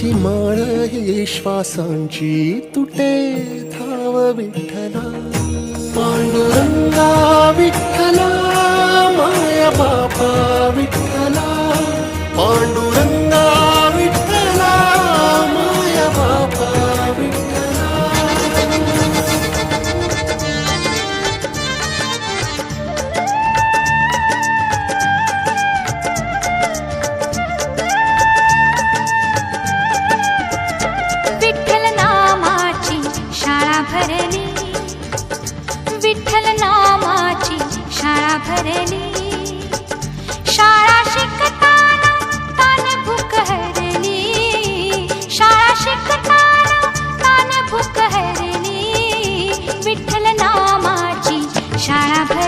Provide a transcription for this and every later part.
तुझी माळ श्वासांची तुटे धाव विठ्ठला. पांडुरंगा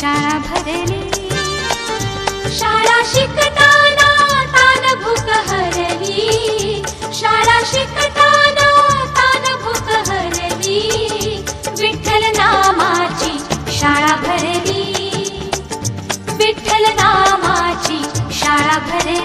शाळा भरली शाळा शिकताना तान भूक हरली शाळा शिकताना तान भूक हरली विठ्ठल नामाची शाळा भरली विठ्ठल नामाची शाळा भरली